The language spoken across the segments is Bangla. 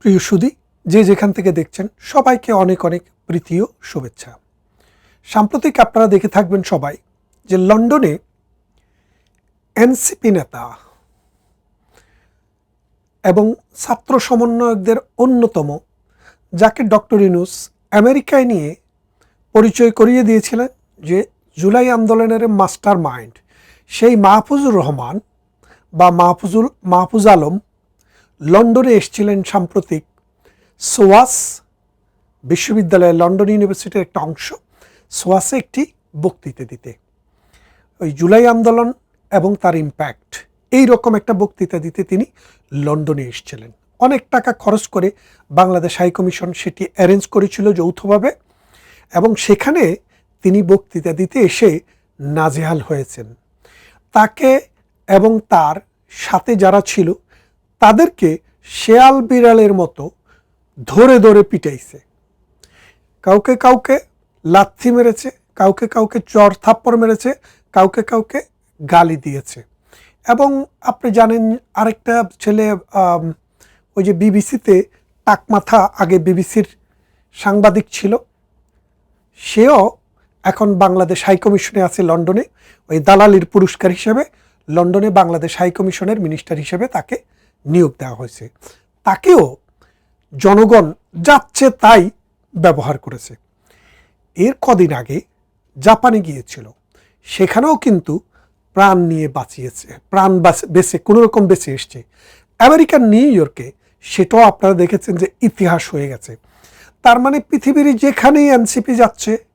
প্রিয় সুদী যে যেখান থেকে দেখছেন, সবাইকে অনেক অনেক প্রীতি ও শুভেচ্ছা। সাম্প্রতিক আপনারা দেখে থাকবেন সবাই যে লন্ডনে এনসিপি নেতা এবং ছাত্র সমন্বয়কদের অন্যতম, যাকে ডক্টর ইনুস আমেরিকায় নিয়ে পরিচয় করিয়ে দিয়েছিলেন যে জুলাই আন্দোলনের মাস্টার মাইন্ড সেই মাহফুজুর রহমান বা মাহফুজুল, মাহফুজ আলম লন্ডনে এসেছিলেন সাম্প্রতিক সোয়াস বিশ্ববিদ্যালয় লন্ডন ইউনিভার্সিটির একটা অংশ। সোয়াসে একটি বক্তৃতা দিতে। ওই জুলাই আন্দোলন এবং তার ইম্প্যাক্ট এই রকম একটা বক্তৃতা দিতে তিনি লন্ডনে এসেছিলেন। অনেক টাকা খরচ করে বাংলাদেশ হাই কমিশন সেটি অ্যারেঞ্জ করেছিল যৌথভাবে এবং সেখানে তিনি বক্তৃতা দিতে এসে নাজেহাল হয়েছেন। তাকে এবং তার সাথে যারা ছিল তাদেরকে শেয়াল বিড়ালের মতো ধরে ধরে পিটাইছে। কাউকে কাউকে লাথি মেরেছে, কাউকে কাউকে চর থাপ্পড় মেরেছে, কাউকে কাউকে গালি দিয়েছে। এবং আপনি জানেন আরেকটা ছেলে ওই যে বিবিসিতে টাকমাথা আগে বিবিসির সাংবাদিক ছিল। সেও এখন বাংলাদেশ হাই কমিশনে আছে লন্ডনে। ওই দালালির পুরস্কার হিসেবে লন্ডনে বাংলাদেশ হাই কমিশনের মিনিস্টার হিসেবে তাকে নিয়োগ দেওয়া হয়েছে। তাকেও জনগণ যাচ্ছে তাই ব্যবহার করেছে। এর কদিন আগে জাপানে গিয়েছিল। সেখানেও কিন্তু প্রাণ নিয়ে বাঁচিয়েছে, প্রাণ বাঁচ- বেঁচে কোনো রকম বেঁচে এসছে। আমেরিকার নিউ ইয়র্কে সেটাও আপনারা দেখেছেন যে ইতিহাস হয়ে গেছে। তার মানে পৃথিবীর যেখানেই এনসিপি যাচ্ছে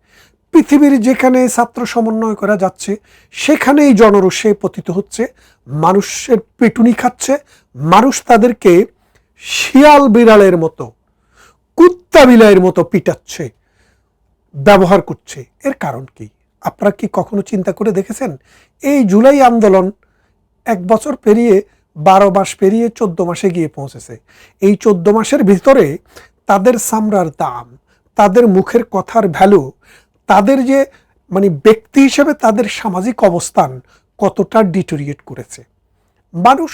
পৃথিবীর যেখানে ছাত্র সমন্বয় করা যাচ্ছে, সেখানেই জনরোষে পতিত হচ্ছে, মানুষের পেটুনি খাচ্ছে, মানুষ তাদেরকে শিয়াল বিড়ালের মতো, কুত্তা বিলাইয়ের মতো পিটাচ্ছে, ব্যবহার করছে। এর কারণ কি? আপনারা কি কখনো চিন্তা করে দেখেছেন? এই জুলাই আন্দোলন এক বছর পেরিয়ে বারো মাস পেরিয়ে চোদ্দ মাসে গিয়ে পৌঁছেছে। এই চোদ্দ মাসের ভিতরে তাদের সামরার দাম, তাদের মুখের কথার ভ্যালু তাদের যে মানে ব্যক্তি হিসেবে তাদের সামাজিক অবস্থান কতটা ডিটোরিয়েট করেছে। মানুষ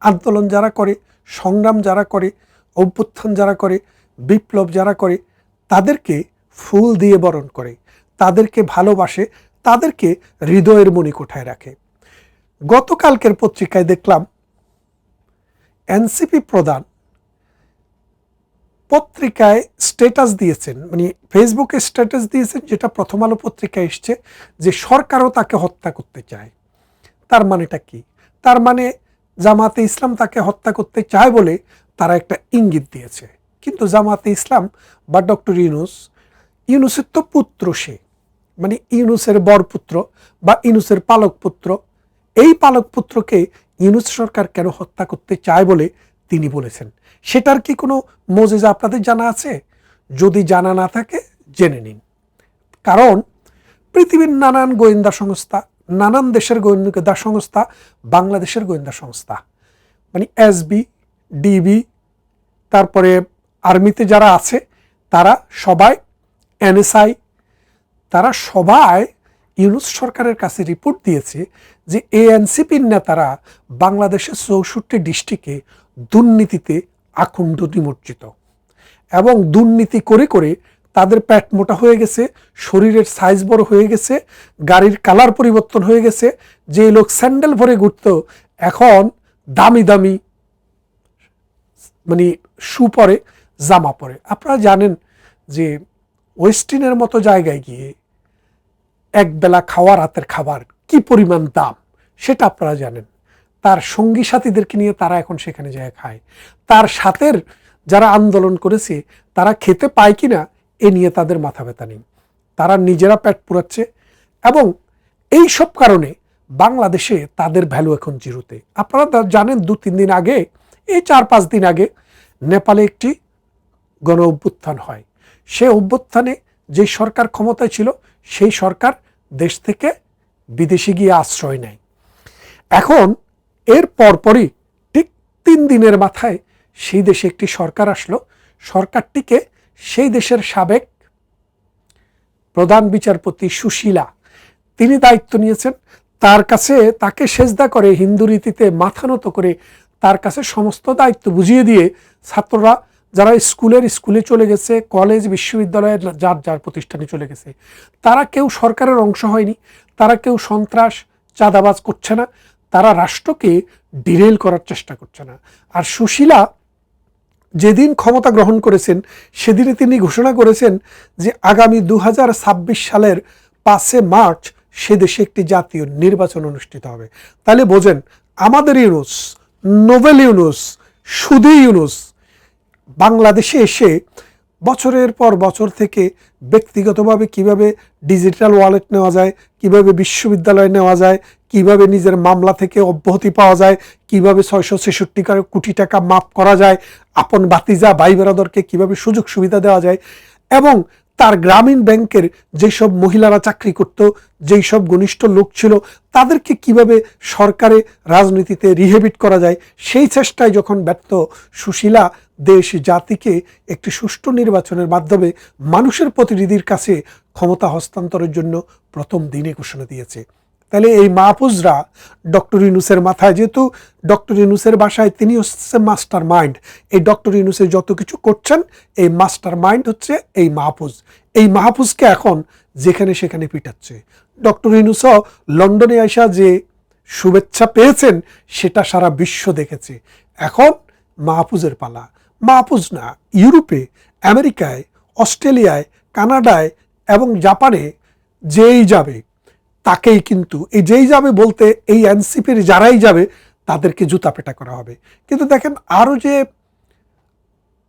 আন্দোলন যারা করে, সংগ্রাম যারা করে, অভ্যুত্থান যারা করে, বিপ্লব যারা করে, তাদেরকে ফুল দিয়ে বরণ করে, তাদেরকে ভালোবাসে, তাদেরকে হৃদয়ের মণিকোঠায় রাখে। গতকালকের পত্রিকায় দেখলাম, এনসিপি প্রধান পত্রিকায় স্ট্যাটাস দিয়েছেন মানে ফেসবুকে স্ট্যাটাস দিয়েছেন যেটা প্রথম আলো পত্রিকায় এসছে যে সরকারও তাকে হত্যা করতে চায়। তার মানেটা কি? তার মানে জামাতে ইসলাম তাকে হত্যা করতে চায় বলে তারা একটা ইঙ্গিত দিয়েছে। কিন্তু জামাতে ইসলাম বা ডক্টর ইউনুস, ইউনুসের তো পুত্র সে মানে ইউনুসের বরপুত্র বা ইউনুসের পালক পুত্র এই পালক পুত্রকে ইউনুস সরকার কেন হত্যা করতে চায় বলে তিনি বলেছেন? সেটার কি কোনো মজেজা আপনাদের জানা আছে? যদি জানা না থাকে, জেনে নিন। কারণ পৃথিবীর নানান গোয়েন্দা সংস্থা, নানান দেশের গোয়েন্দা সংস্থা, বাংলাদেশের গোয়েন্দা সংস্থা মানে এসবি ডিবি তারপরে আর্মিতে যারা আছে, তারা সবাই এনএসআই তারা সবাই ইউনুস সরকারের কাছে রিপোর্ট দিয়েছে যে এএনসিপির নেতারা বাংলাদেশের চৌষট্টি ডিস্ট্রিক্টে দুর্নীতিতে আকুণ্ড নিমজ্জিত এবং দুর্নীতি করে করে তাদের প্যাট মোটা হয়ে গেছে, শরীরের সাইজ বড় হয়ে গেছে, গাড়ির কালার পরিবর্তন হয়ে গেছে, যে লোক স্যান্ডেল ভরে ঘুরত, এখন দামি দামি মানে শু পরে, জামা পরে। আপনারা জানেন যে ওয়েস্টিনের মতো জায়গায় গিয়ে একবেলা খাওয়া, রাতের খাবার কি পরিমাণ দাম? সেটা আপনারা জানেন। তার সঙ্গী সাথীদেরকে নিয়ে তারা এখন সেখানে যায় খায়। তার সাথের যারা আন্দোলন করেছে, তারা খেতে পায় কিনা, এ নিয়ে তাদের মাথা ব্যথা নেই। তারা নিজেরা পেট পুরাচ্ছে এবং এই সব কারণে বাংলাদেশে তাদের ভ্যালু এখন জিরোতে। আপনারা জানেন, দু তিন দিন আগে, এই চার পাঁচ দিন আগে নেপালে একটি গণ অভ্যুত্থান হয়। সে অভ্যুত্থানে যে সরকার ক্ষমতায় ছিল, সেই সরকার দেশ থেকে বিদেশে গিয়ে আশ্রয় নেয়। এখন এর পরপরই ঠিক তিন দিনের মাথায় সেই দেশে একটি সরকার আসলো। সরকারটিকে সেই দেশের সাবেক প্রধান বিচারপতি সুশীলা, তিনি দায়িত্ব নিয়েছেন। তার কাছে তাকে সেজদা করে হিন্দু রীতিতে মাথা নত করে তার কাছে সমস্ত দায়িত্ব বুঝিয়ে দিয়ে ছাত্ররা যারা স্কুলের স্কুলে চলে গেছে, কলেজ, বিশ্ববিদ্যালয়ের যার যার প্রতিষ্ঠানে চলে গেছে, তারা কেউ সরকারের অংশ হয়নি, তারা কেউ সন্ত্রাস, চাঁদাবাজ করছে না তারা রাষ্ট্রকে ডিরেল করার চেষ্টা করছে না। আর সুশীলা যেদিন ক্ষমতা গ্রহণ করেছেন সেদিনে তিনি ঘোষণা করেছেন যে আগামী দু হাজার ছাব্বিশ সালের পাঁচে মার্চ সে দেশে একটি জাতীয় নির্বাচন অনুষ্ঠিত হবে। তাহলে বোঝেন, আমাদের ইউনুস, নোবেল ইউনুস সুদী ইউনুস, বাংলাদেশে এসে বছরের পর বছর থেকে ব্যক্তিগতভাবে কীভাবে ডিজিটাল ওয়ালেট নেওয়া যায়, কীভাবে বিশ্ববিদ্যালয় নেওয়া যায়, কীভাবে নিজের মামলা থেকে অব্যাহতি পাওয়া যায়, কীভাবে ছয়শো ছেষট্টি কোটি টাকা মাফ করা যায়, আপন বাতিজা ভাই বেরাদরকে কীভাবে সুযোগ সুবিধা দেওয়া যায় এবং তার গ্রামীণ ব্যাংকের যেসব মহিলারা চাকরি করত যেই সব ঘনিষ্ঠ লোক ছিল, তাদেরকে কীভাবে সরকারে রাজনীতিতে রিহেবিট করা যায়, সেই চেষ্টায় যখন ব্যর্থ সুশীলা দেশ জাতিকে একটি সুষ্ঠু নির্বাচনের মাধ্যমে মানুষের প্রতিনিধির কাছে ক্ষমতা হস্তান্তরের জন্য প্রথম দিনে ঘোষণা দিয়েছে। তাহলে এই মাহফুজরা ডক্টর ইউনুসের মাথায়, যেহেতু ডক্টর ইউনুসের বাসায় তিনি হচ্ছে মাস্টার মাইন্ড, এই ডক্টর ইউনুসের যত কিছু করছেন, এই মাস্টার মাইন্ড হচ্ছে এই মাহফুজ। এই মাহফুজকে এখন যেখানে সেখানে পিটাচ্ছে। ডক্টর ইউনুসও লন্ডনে আসা যে শুভেচ্ছা পেয়েছেন, সেটা সারা বিশ্ব দেখেছে। এখন মাহফুজের পালা। মাহফুজ না, ইউরোপে, আমেরিকায়, অস্ট্রেলিয়ায়, কানাডায় এবং জাপানে যেই যাবে, তাকেই কিন্তু এই যেই যাবে বলতে এই এনসিপির যারাই যাবে, তাদেরকে জুতা পেটা করা হবে। কিন্তু দেখেন আরও যে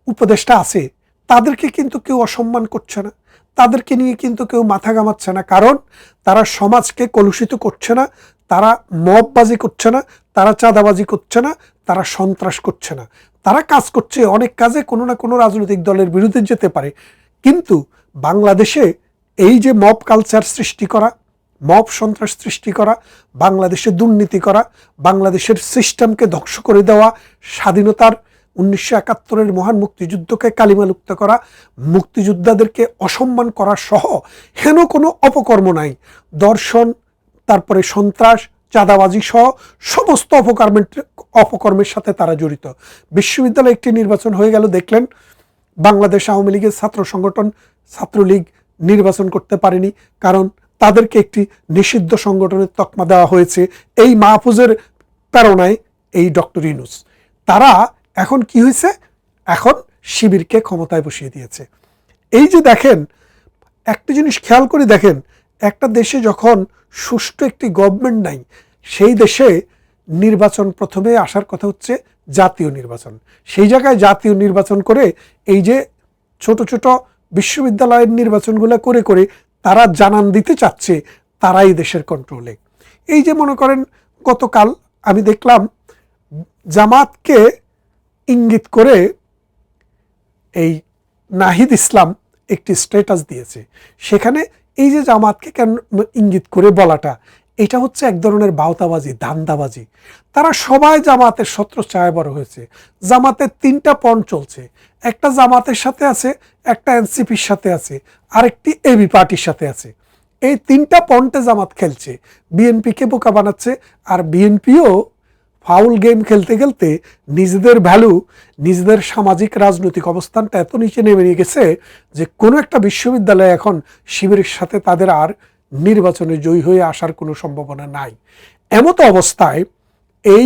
উপদেষ্টা আছে, তাদেরকে কিন্তু কেউ অসম্মান করছে না। তাদেরকে নিয়ে কিন্তু কেউ মাথা ঘামাচ্ছে না। কারণ তারা সমাজকে কলুষিত করছে না, তারা মববাজি করছে না, তারা চাঁদাবাজি করছে না, তারা সন্ত্রাস করছে না। তারা কাজ করছে, অনেক কাজে কোনো না কোনো রাজনৈতিক দলের বিরুদ্ধে যেতে পারে। কিন্তু বাংলাদেশে এই যে মব কালচার সৃষ্টি করা মব সন্ত্রাস সৃষ্টি করা, বাংলাদেশে দুর্নীতি করা, বাংলাদেশের সিস্টেমকে ধ্বংস করে দেওয়া, স্বাধীনতার উনিশশো একাত্তরের মহান মুক্তিযুদ্ধকে কালিমালুপ্ত করা, মুক্তিযোদ্ধাদেরকে অসম্মান করা সহ হেন কোনো অপকর্ম নাই। দর্শন, তারপরে সন্ত্রাস চাঁদাবাজি সহ সমস্ত অপকর্মের অপকর্মের সাথে তারা জড়িত। বিশ্ববিদ্যালয়ে একটি নির্বাচন হয়ে গেল, দেখলেন বাংলাদেশ আওয়ামী লীগের ছাত্র সংগঠন, ছাত্রলীগ নির্বাচন করতে পারেনি, কারণ তাদেরকে একটি নিষিদ্ধ সংগঠনের তকমা দেওয়া হয়েছে এই মাহফুজের প্রেরণায় এই ডক্টর ইনুস তারা এখন কি হয়েছে? এখন শিবিরকে ক্ষমতায় বসিয়ে দিয়েছে। এই যে দেখেন, একটা জিনিস খেয়াল করে দেখেন একটা দেশে যখন সুষ্ঠু একটি গভর্নমেন্ট নাই, সেই দেশে নির্বাচন প্রথমে আসার কথা হচ্ছে জাতীয় নির্বাচন। সেই জায়গায় জাতীয় নির্বাচন করে এই যে ছোট ছোট বিশ্ববিদ্যালয়ের নির্বাচনগুলো করে করে তারা জানান দিতে চাচ্ছে, তারাই দেশের কন্ট্রোলে এই যে মনে করেন গতকাল আমি দেখলাম জামাতকে ইঙ্গিত করে এই নাহিদ ইসলাম একটি স্ট্যাটাস দিয়েছে। সেখানে এই যে জামাতকে কেন ইঙ্গিত করে বলাটা, এটা হচ্ছে এক ধরনের বাউতাবাজি দান্দাবাজি তারা সবাই জামাতের ছায়া বড় হয়েছে। জামাতের তিনটা পণ চলছে। একটা জামাতের সাথে আছে, একটা এনসিপির সাথে আছে, আরেকটি এবি পার্টির সাথে আছে। এই তিনটা পন্টে জামাত খেলছে। বিএনপিকে বোকা বানাচ্ছে আর বিএনপিও ফাউল গেম খেলতে খেলতে নিজেদের ভ্যালু, নিজেদের সামাজিক রাজনৈতিক অবস্থানটা এত নিচে নেমে নিয়ে গেছে যে কোনো একটা বিশ্ববিদ্যালয় এখন শিবিরের সাথে তাদের আর নির্বাচনে জয়ী হয়ে আসার কোনো সম্ভাবনা নাই। এমতো অবস্থায় এই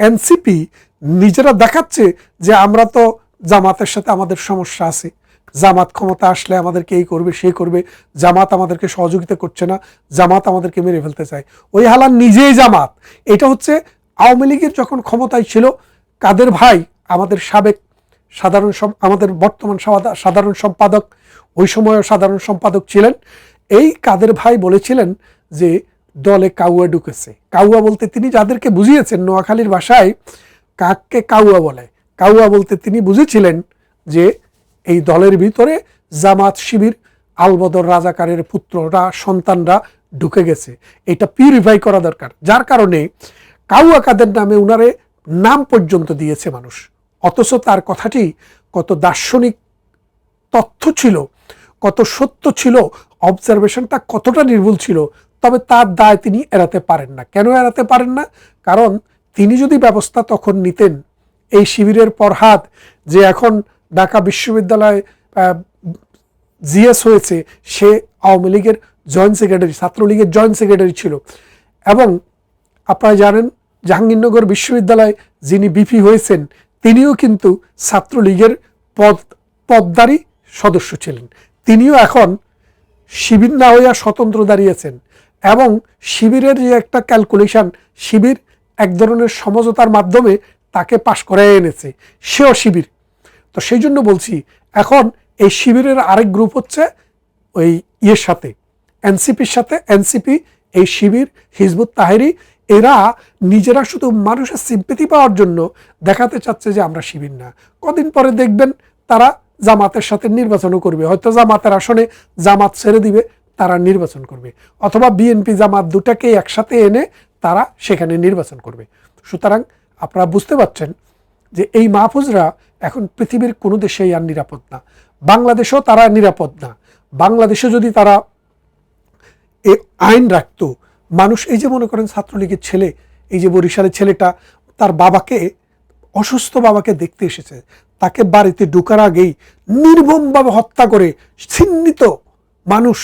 এনসিপি নিজেরা দেখাচ্ছে যে আমরা তো জামাতের সাথে আমাদের সমস্যা আছে। জামাত ক্ষমতা আসলে আমাদেরকে এই করবে, সেই করবে, জামাত আমাদেরকে সহযোগিতা করছে না, জামাত আমাদেরকে মেরে ফেলতে চায়। ওই হালান নিজেই জামাত। এটা হচ্ছে আওয়ামী লীগের যখন ক্ষমতায় ছিল, কাদের ভাই? আমাদের সাবেক সাধারণ আমাদের বর্তমান সাধারণ সম্পাদক, ওই সময়ও সাধারণ সম্পাদক ছিলেন। এই কাদের ভাই বলেছিলেন যে, দলে কাউয়া ঢুকেছে। কাউয়া বলতে তিনি যাদেরকে বুঝিয়েছেন নোয়াখালীর ভাষায়, কাককে কাউয়া বলে। কাউয়া বলতে তিনি বুঝেছিলেন যে, এই দলের ভিতরে জামাত শিবির, আলবদর রাজাকারের পুত্ররা, সন্তানরা ঢুকে গেছে। এটা পিউরিফাই করা দরকার। যার কারণে কাউয়া কাদের নামে উনারে নাম পর্যন্ত দিয়েছে মানুষ। অথচ তার কথাটি কত দার্শনিক তথ্য ছিল, কত সত্য ছিল, অবজারভেশনটা কতটা নির্ভুল ছিল, তবে তার দায় তিনি এড়াতে পারেন না। কেন এড়াতে পারেন না? কারণ তিনি যদি ব্যবস্থা তখন নিতেন, এই শিবিরের পর হাত যে এখন ঢাকা বিশ্ববিদ্যালয়ে জিএস হয়েছে, সে আওয়ামী লীগের জয়েন্ট সেক্রেটারি, ছাত্রলীগের জয়েন্ট সেক্রেটারি ছিল। এবং আপনারা জানেন জাহাঙ্গীরনগর বিশ্ববিদ্যালয়ে যিনি বিপি হয়েছেন, তিনিও কিন্তু ছাত্রলীগের পদ পদদারী সদস্য ছিলেন। তিনিও এখন শিবির না হইয়া স্বতন্ত্র দাঁড়িয়েছেন এবং শিবিরের যে একটা ক্যালকুলেশন শিবির এক ধরনের সমঝোতার মাধ্যমে তাকে পাশ করে এনেছে। সেও শিবির। তো সেই জন্য বলছি, এখন এই শিবিরের আরেক গ্রুপ হচ্ছে ওই ইয়ের সাথে, এনসিপির সাথে, এনসিপি, এই শিবির হিজবুত তাহেরি এরা নিজেরা শুধু মানুষের সিম্পেথি পাওয়ার জন্য দেখাতে চাচ্ছে যে আমরা শিবির না। কদিন পরে দেখবেন তারা জামাতের সাথে নির্বাচনও করবে। হয়তো জামাতের আসনে জামাত ছেড়ে দিবে, তারা নির্বাচন করবে। অথবা বিএনপি জামাত দুটাকে একসাথে এনে তারা সেখানে নির্বাচন করবে। সুতরাং আপনারা বুঝতে পারছেন যে এই মাহফুজরা এখন পৃথিবীর কোনো দেশেই আর নিরাপদ না। বাংলাদেশেও তারা নিরাপদ না। বাংলাদেশে যদি তারা এ আইন রাখতো মানুষ এই যে মনে করেন ছাত্রলীগের ছেলে, এই যে বরিশালের ছেলেটা, তার বাবাকে, অসুস্থ বাবাকে দেখতে এসেছে। তাকে বাড়িতে ঢুকার আগেই নির্মমভাবে হত্যা করে ছিন্নিত মানুষ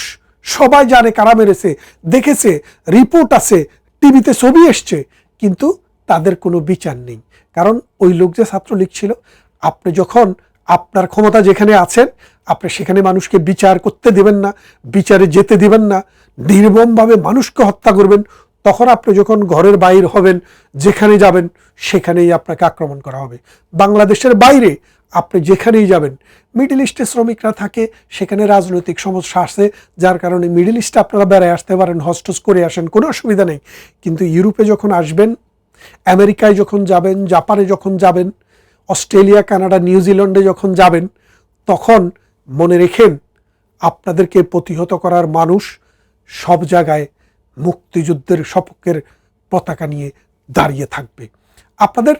সবাই জানে কারা মেরেছে, দেখেছে, রিপোর্ট আছে, টিভিতে ছবি এসছে, কিন্তু তাদের কোনো বিচার নেই। কারণ ওই লোক যে ছাত্রলীগ ছিল, আপনি যখন আপনার ক্ষমতা যেখানে আছেন, আপনি সেখানে মানুষকে বিচার করতে দেবেন না, বিচারে যেতে দিবেন না, নির্মমভাবে মানুষকে হত্যা করবেন। তখন আপনি যখন ঘরের বাইর হবেন যেখানে যাবেন, সেখানেই আপনাকে আক্রমণ করা হবে। বাংলাদেশের বাইরে আপনি যেখানেই যাবেন মিডিল ইস্টে শ্রমিকরা থাকে, সেখানে রাজনৈতিক সমস্যা আসে, যার কারণে মিডিল ইস্টে আপনারা বেড়ায় আসতে পারেন, হস্টস করে আসেন, কোনো অসুবিধা নেই। কিন্তু ইউরোপে যখন আসবেন, আমেরিকায় যখন যাবেন, জাপানে যখন যাবেন অস্ট্রেলিয়া, কানাডা, নিউজিল্যান্ডে যখন যাবেন, তখন মনে রেখেন আপনাদেরকে প্রতিহত করার মানুষ সব জায়গায় মুক্তিযুদ্ধের সপক্ষের পতাকা নিয়ে দাঁড়িয়ে থাকবে। আপনাদের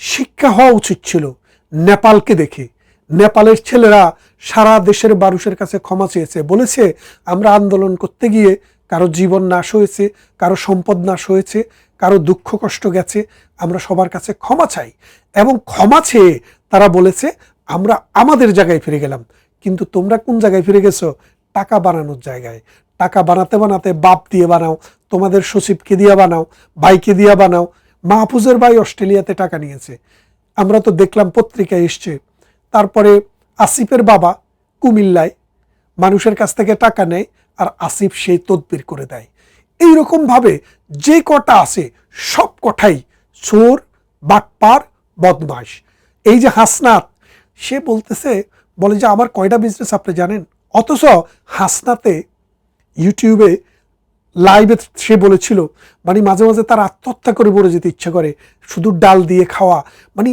শিক্ষা হওয়া উচিত ছিল নেপালকে দেখে। নেপালের ছেলেরা সারা দেশের মানুষের কাছে ক্ষমা চেয়েছে, বলেছে, আমরা আন্দোলন করতে গিয়ে কারও জীবন নাশ হয়েছে, কারও সম্পদ নাশ হয়েছে, কারও দুঃখ কষ্ট গেছে আমরা সবার কাছে ক্ষমা চাই এবং ক্ষমা চেয়ে তারা বলেছে, আমরা আমাদের জায়গায় ফিরে গেলাম। কিন্তু তোমরা কোন জায়গায় ফিরে গেছো? টাকা বানানোর জায়গায়। টাকা বানাতে বানাতে বাপ দিয়ে বানাও, তোমাদের সচিবকে দিয়ে বানাও, ভাইকে দিয়ে বানাও। মাহফুজের ভাই অস্ট্রেলিয়াতে টাকা নিয়েছে। আমরা তো দেখলাম পত্রিকায় এসছে। তারপরে আসিফের বাবা কুমিল্লায় মানুষের কাছ থেকে টাকা নেয় আর আসিফ সেই তদবির করে দেয়। এইরকমভাবে যে কটা আছে, সব কটাই চোর, বাটপার বদমাস এই যে হাসনাত, সে বলতেছে, বলে যে, আমার কয়টা বিজনেস আপনি জানেন? অথচ হাসনাতে ইউটিউবে লাইভে সে বলেছিল মানে মাঝে মাঝে তার আত্মহত্যা করে বলে যেতে ইচ্ছা করে, শুধু ডাল দিয়ে খাওয়া। মানে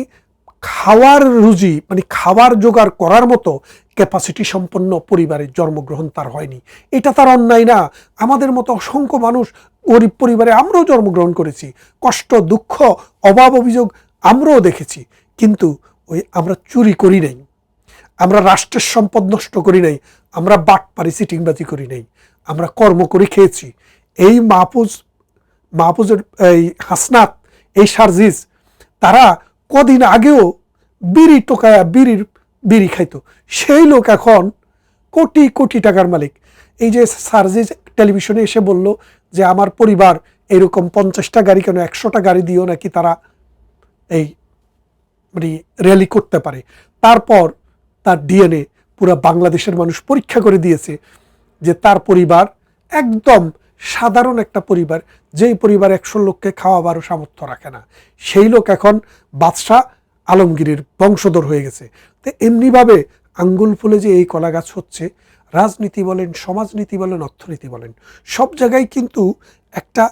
খাওয়ার রুজি মানে খাওয়ার জোগাড় করার মতো ক্যাপাসিটি সম্পন্ন পরিবারে জন্মগ্রহণ তার হয়নি। এটা তার অন্যায় না। আমাদের মতো অসংখ্য মানুষ গরিব পরিবারে আমরাও জন্মগ্রহণ করেছি। কষ্ট, দুঃখ, অভাব, অভিযোগ আমরাও দেখেছি। কিন্তু ওই আমরা চুরি করি নাই। আমরা রাষ্ট্রের সম্পদ নষ্ট করি নাই। আমরা বাটপারি সিটিংবাজি করি নাই। আমরা কর্ম করে খেয়েছি। এই মাহফুজ, মাহফুজের এই হাসনাত, এই সার্জিস, তারা কদিন আগেও বিড়ি টোকায়া বিড়ির বিড়ি খাইতো। সেই লোক এখন কোটি কোটি টাকার মালিক। এই যে সার্জিস টেলিভিশনে এসে বলল যে, আমার পরিবার এরকম পঞ্চাশটা গাড়ি, কেন একশোটা গাড়ি দিয়েও নাকি তারা এই মানে র্যালি করতে পারে? তারপর তার ডিএনএ পুরো বাংলাদেশের মানুষ পরীক্ষা করে দিয়েছে যে, তার পরিবার একদম সাধারণ একটা পরিবার, যেই পরিবার একশো লোককে খাওয়া খাওয়াবারও সামর্থ্য রাখে না। সেই লোক এখন বাদশাহ আলমগীরের বংশধর হয়ে গেছে। তো এমনিভাবে আঙ্গুল ফুলে যে এই কলা গাছ হচ্ছে, রাজনীতি বলেন, সমাজনীতি বলেন, অর্থনীতি বলেন, সব জায়গায় কিন্তু একটা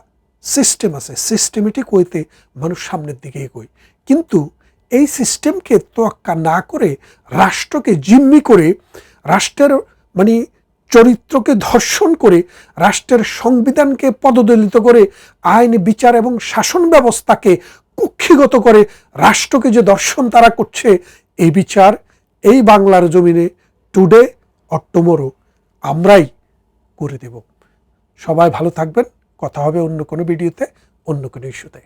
সিস্টেম আছে। সিস্টেমেটিক ওয়েতে মানুষ সামনের দিকে এগোয়। কিন্তু এই সিস্টেমকে তোয়াক্কা না করে রাষ্ট্রকে জিম্মি করে রাষ্ট্রের মানে চরিত্রকে ধর্ষণ করে রাষ্ট্রের সংবিধানকে পদদলিত করে আইন, বিচার এবং শাসন ব্যবস্থাকে কুক্ষিগত করে রাষ্ট্রকে যে দর্শন তারা করছে এই বিচার এই বাংলার জমিনে টুডে অর আমরাই করে দেব। সবাই ভালো থাকবেন। কথা হবে অন্য কোনো ভিডিওতে, অন্য কোনো ইস্যুতে।